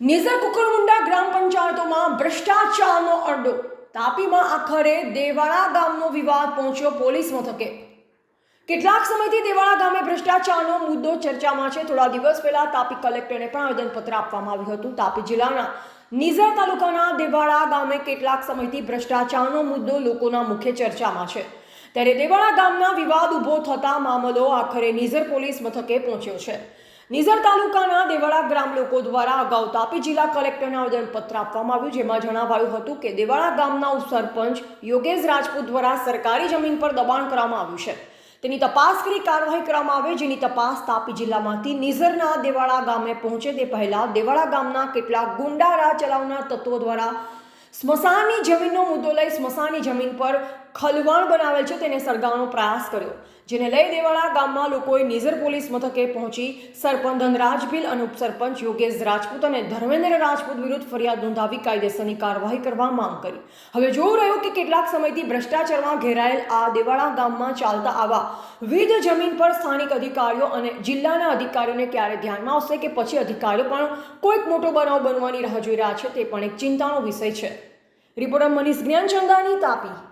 નિઝર કુકરમુંડા ગ્રામ પંચાયતોમાં ભ્રષ્ટાચારનો અડ્ડો. તાપીમાં આખરે દેવાળા ગામનો વિવાદ પહોંચ્યો પોલીસ મથકે. કેટલાક સમયથી દેવાળા ગામે ભ્રષ્ટાચારનો મુદ્દો ચર્ચામાં છે. થોડા દિવસ પહેલા તાપી કલેક્ટરને પણ આવેદનપત્ર આપવામાં આવ્યું હતું. તાપી જિલ્લાના નિઝર તાલુકાના દેવાળા ગામે કેટલાક સમયથી ભ્રષ્ટાચારનો મુદ્દો લોકોના મુખ્ય ચર્ચામાં છે. ત્યારે દેવાળા ગામના વિવાદ ઊભો થતા મામલો આખરે નિઝર પોલીસ મથકે પહોંચ્યો છે. નિઝર તાલુકાના દેવાળા ગ્રામ લોકો દ્વારા અગાઉ તાપી જિલ્લા કલેક્ટરને આવેદનપત્ર આપવામાં આવ્યું, જેમાં જણાવાયું હતું કે દેવાળા ગામના ઉપસરપંચ યોગેશ રાજપૂત દ્વારા સરકારી જમીન પર દબાણ કરવામાં આવ્યું છે. તેની તપાસ કરી કાર્યવાહી કરવામાં આવે, જેની તપાસ તાપી જિલ્લામાંથી નિઝરના દેવાળા ગામે પહોંચે તે પહેલા દેવાળા ગામના કેટલાક ગુંડા રાહ ચલાવનાર તત્વો દ્વારા સ્મશાનની જમીનનો મુદ્દો લઈ સ્મશાનની જમીન પર ખલવાણ બનાવેલ છે તેને સળગાવવાનો પ્રયાસ કર્યો, જેને લઈ દેવાળા ગામમાં લોકોએ નિઝર પોલીસ મથકે પહોંચી સરપંચ ધનરાજ ભીલ અને ઉપસરપંચ યોગેશ રાજપૂત અને ધર્મેન્દ્ર રાજપૂત વિરુદ્ધ ફરિયાદ નોંધાવી કાયદેસરની કાર્યવાહી કરવા માંગ કરી. હવે જોવું રહ્યું કે કેટલાક સમયથી ભ્રષ્ટાચારમાં ઘેરાયેલ આ દેવાળા ગામમાં ચાલતા આવા વિવિધ જમીન પર સ્થાનિક અધિકારીઓ અને જિલ્લાના અધિકારીઓને ક્યારે ધ્યાનમાં આવશે કે પછી અધિકારીઓ પણ કોઈક મોટો બનાવ બનવાની રાહ જોઈ રહ્યા છે તે પણ એક ચિંતાનો વિષય છે. રિપોર્ટર મનીષ જ્ઞાનચંદાની તાપી.